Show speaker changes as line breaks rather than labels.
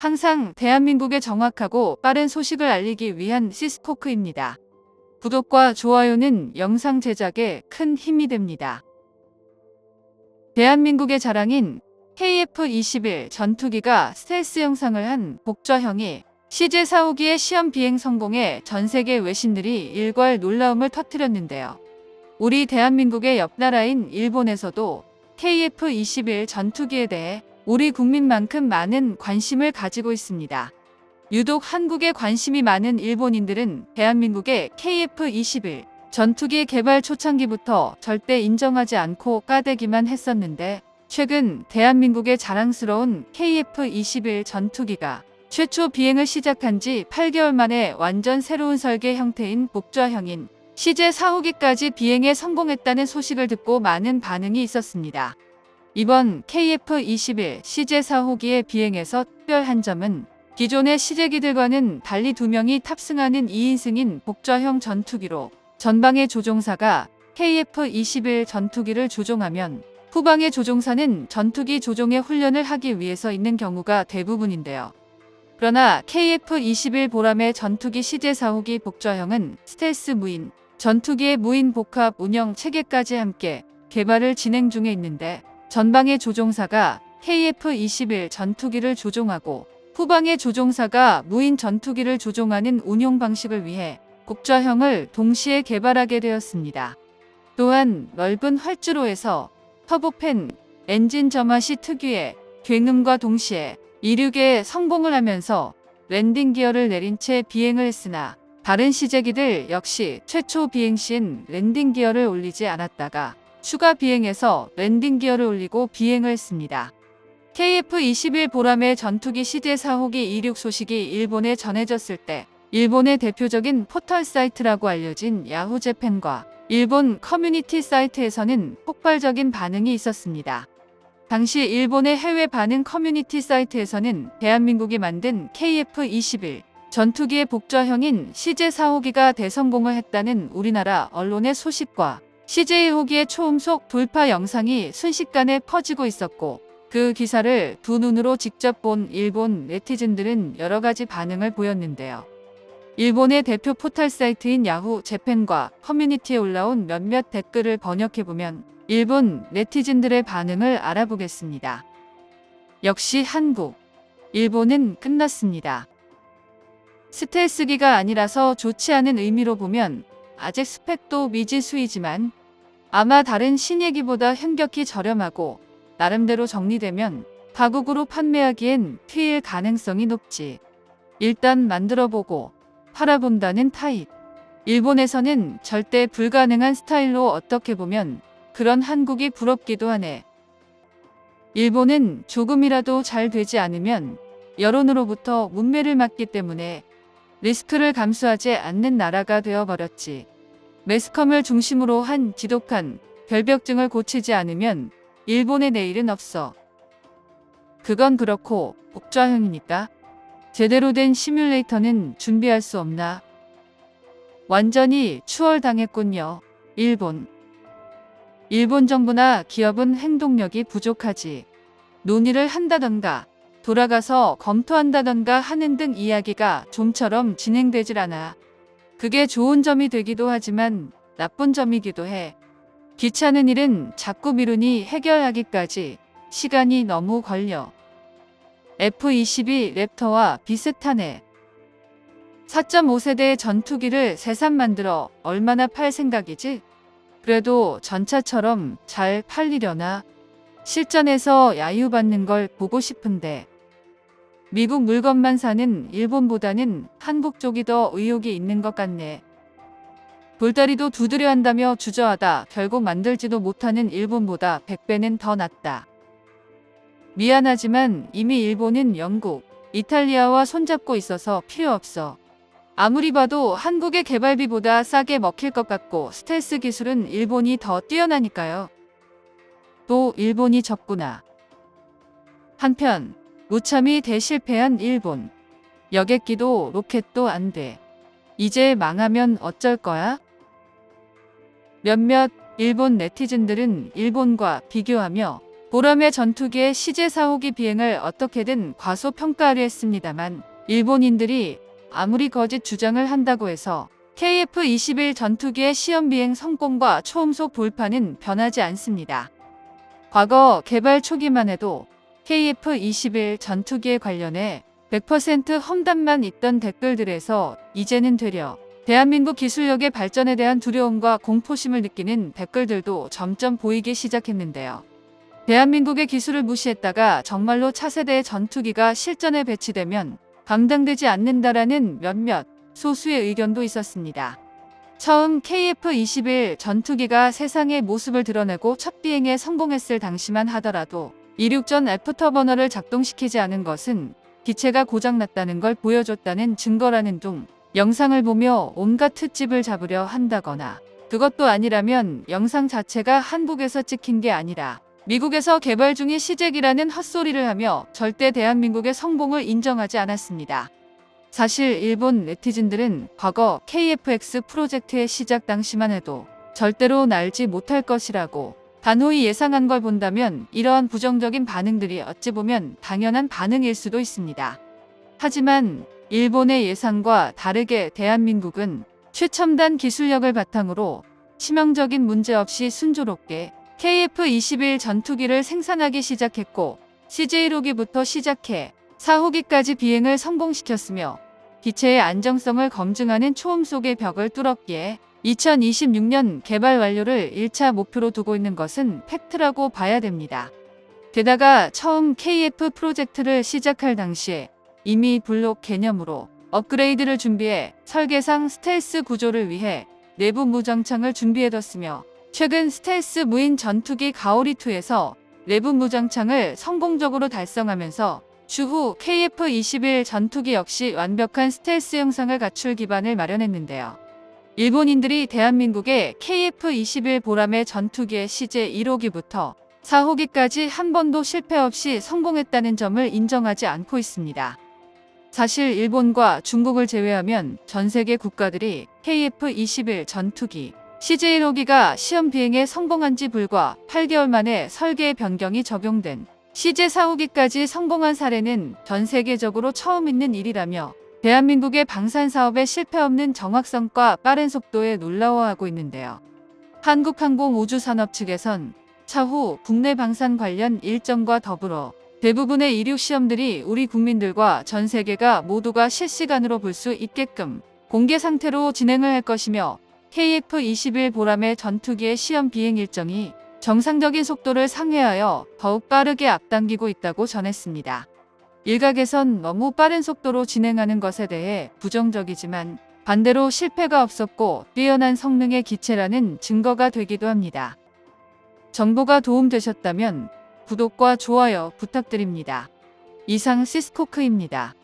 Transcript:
항상 대한민국의 정확하고 빠른 소식을 알리기 위한 시스코크입니다. 구독과 좋아요는 영상 제작에 큰 힘이 됩니다. 대한민국의 자랑인 KF-21 전투기가 스텔스 형상을 한 복좌형이 CJ 사후기의 시험 비행 성공에 전 세계 외신들이 일괄 놀라움을 터뜨렸는데요. 우리 대한민국의 옆 나라인 일본에서도 KF-21 전투기에 대해 우리 국민만큼 많은 관심을 가지고 있습니다. 유독 한국에 관심이 많은 일본인들은 대한민국의 KF-21 전투기 개발 초창기부터 절대 인정하지 않고 까대기만 했었는데 최근 대한민국의 자랑스러운 KF-21 전투기가 최초 비행을 시작한 지 8개월 만에 완전 새로운 설계 형태인 복좌형인 CJ 사후기까지 비행에 성공했다는 소식을 듣고 많은 반응이 있었습니다. 이번 KF-21 CJ 사후기의 비행에서 특별한 점은 기존의 시제기들과는 달리 두 명이 탑승하는 2인승인 복좌형 전투기로 전방의 조종사가 KF-21 전투기를 조종하면 후방의 조종사는 전투기 조종의 훈련을 하기 위해서 있는 경우가 대부분인데요. 그러나 KF-21 보람의 전투기 시제 사후기 복좌형은 스텔스 무인, 전투기의 무인 복합 운영 체계까지 함께 개발을 진행 중에 있는데 전방의 조종사가 KF-21 전투기를 조종하고 후방의 조종사가 무인 전투기를 조종하는 운용 방식을 위해 복좌형을 동시에 개발하게 되었습니다. 또한 넓은 활주로에서 터보팬 엔진 점화 시 특유의 굉음과 동시에 이륙에 성공을 하면서 랜딩 기어를 내린 채 비행을 했으나 다른 시제기들 역시 최초 비행 시엔 랜딩 기어를 올리지 않았다가 추가 비행에서 랜딩 기어를 올리고 비행을 했습니다. KF-21 보람의 전투기 시제 사호기 이륙 소식이 일본에 전해졌을 때 일본의 대표적인 포털 사이트라고 알려진 야후 재팬과 일본 커뮤니티 사이트에서는 폭발적인 반응이 있었습니다. 당시 일본의 해외 반응 커뮤니티 사이트에서는 대한민국이 만든 KF-21 전투기의 복좌형인 CJ 사호기가 대성공을 했다는 우리나라 언론의 소식과 CJ 호기의 초음속 돌파 영상이 순식간에 퍼지고 있었고 그 기사를 두 눈으로 직접 본 일본 네티즌들은 여러 가지 반응을 보였는데요. 일본의 대표 포털 사이트인 야후 재팬과 커뮤니티에 올라온 몇몇 댓글을 번역해보면 일본 네티즌들의 반응을 알아보겠습니다. 역시 한국, 일본은 끝났습니다. 스텔스기가 아니라서 좋지 않은 의미로 보면 아직 스펙도 미지수이지만 아마 다른 신예기보다 현격히 저렴하고 나름대로 정리되면 가국으로 판매하기엔 트일 가능성이 높지. 일단 만들어보고 팔아본다는 타입. 일본에서는 절대 불가능한 스타일로 어떻게 보면 그런 한국이 부럽기도 하네. 일본은 조금이라도 잘 되지 않으면 여론으로부터 문매를 맞기 때문에 리스크를 감수하지 않는 나라가 되어버렸지. 매스컴을 중심으로 한 지독한 결벽증을 고치지 않으면 일본의 내일은 없어. 그건 그렇고 복좌형이니까 제대로 된 시뮬레이터는 준비할 수 없나? 완전히 추월당했군요. 일본. 일본 정부나 기업은 행동력이 부족하지. 논의를 한다던가 돌아가서 검토한다던가 하는 등 이야기가 좀처럼 진행되질 않아. 그게 좋은 점이 되기도 하지만 나쁜 점이기도 해. 귀찮은 일은 자꾸 미루니 해결하기까지 시간이 너무 걸려. F-22 랩터와 비슷하네. 4.5세대 전투기를 새삼 만들어 얼마나 팔 생각이지? 그래도 전차처럼 잘 팔리려나? 실전에서 야유받는 걸 보고 싶은데. 미국 물건만 사는 일본보다는 한국 쪽이 더 의욕이 있는 것 같네. 볼다리도 두드려 한다며 주저하다 결국 만들지도 못하는 일본보다 100배는 더 낫다. 미안하지만 이미 일본은 영국, 이탈리아와 손잡고 있어서 필요 없어. 아무리 봐도 한국의 개발비보다 싸게 먹힐 것 같고 스텔스 기술은 일본이 더 뛰어나니까요. 또 일본이 적구나. 한편 무참히 대실패한 일본. 여객기도 로켓도 안 돼. 이제 망하면 어쩔 거야? 몇몇 일본 네티즌들은 일본과 비교하며 보람의 전투기의 시제 4호기 비행을 어떻게든 과소평가하려 했습니다만 일본인들이 아무리 거짓 주장을 한다고 해서 KF-21 전투기의 시험 비행 성공과 초음속 돌파는 변하지 않습니다. 과거 개발 초기만 해도 KF-21 전투기에 관련해 100% 험담만 있던 댓글들에서 이제는 되려 대한민국 기술력의 발전에 대한 두려움과 공포심을 느끼는 댓글들도 점점 보이기 시작했는데요. 대한민국의 기술을 무시했다가 정말로 차세대의 전투기가 실전에 배치되면 감당되지 않는다라는 몇몇 소수의 의견도 있었습니다. 처음 KF-21 전투기가 세상의 모습을 드러내고 첫 비행에 성공했을 당시만 하더라도 이륙 전 애프터버너를 작동시키지 않은 것은 기체가 고장났다는 걸 보여줬다는 증거라는 둥 영상을 보며 온갖 특집을 잡으려 한다거나 그것도 아니라면 영상 자체가 한국에서 찍힌 게 아니라 미국에서 개발 중인 시제기라는 헛소리를 하며 절대 대한민국의 성공을 인정하지 않았습니다. 사실 일본 네티즌들은 과거 KFX 프로젝트의 시작 당시만 해도 절대로 날지 못할 것이라고 단호히 예상한 걸 본다면 이러한 부정적인 반응들이 어찌 보면 당연한 반응일 수도 있습니다. 하지만 일본의 예상과 다르게 대한민국은 최첨단 기술력을 바탕으로 치명적인 문제 없이 순조롭게 KF-21 전투기를 생산하기 시작했고 CJ1호기부터 시작해 4호기까지 비행을 성공시켰으며 기체의 안정성을 검증하는 초음속의 벽을 뚫었기에 2026년 개발 완료를 1차 목표로 두고 있는 것은 팩트라고 봐야 됩니다. 게다가 처음 KF 프로젝트를 시작할 당시에 이미 블록 개념으로 업그레이드를 준비해 설계상 스텔스 구조를 위해 내부 무장창을 준비해뒀으며 최근 스텔스 무인 전투기 가오리2에서 내부 무장창을 성공적으로 달성하면서 추후 KF-21 전투기 역시 완벽한 스텔스 형상을 갖출 기반을 마련했는데요. 일본인들이 대한민국의 KF-21 보람의 전투기의 시제 1호기부터 4호기까지 한 번도 실패 없이 성공했다는 점을 인정하지 않고 있습니다. 사실 일본과 중국을 제외하면 전 세계 국가들이 KF-21 전투기 CJ1호기가 시험 비행에 성공한 지 불과 8개월 만에 설계 변경이 적용된 CJ4호기까지 성공한 사례는 전 세계적으로 처음 있는 일이라며 대한민국의 방산 사업에 실패 없는 정확성과 빠른 속도에 놀라워하고 있는데요. 한국항공우주산업 측에선 차후 국내 방산 관련 일정과 더불어 대부분의 이륙 시험들이 우리 국민들과 전 세계가 모두가 실시간으로 볼 수 있게끔 공개 상태로 진행을 할 것이며 KF-21 보람의 전투기의 시험 비행 일정이 정상적인 속도를 상회하여 더욱 빠르게 앞당기고 있다고 전했습니다. 일각에선 너무 빠른 속도로 진행하는 것에 대해 부정적이지만 반대로 실패가 없었고 뛰어난 성능의 기체라는 증거가 되기도 합니다. 정보가 도움되셨다면 구독과 좋아요 부탁드립니다. 이상 시스코크입니다.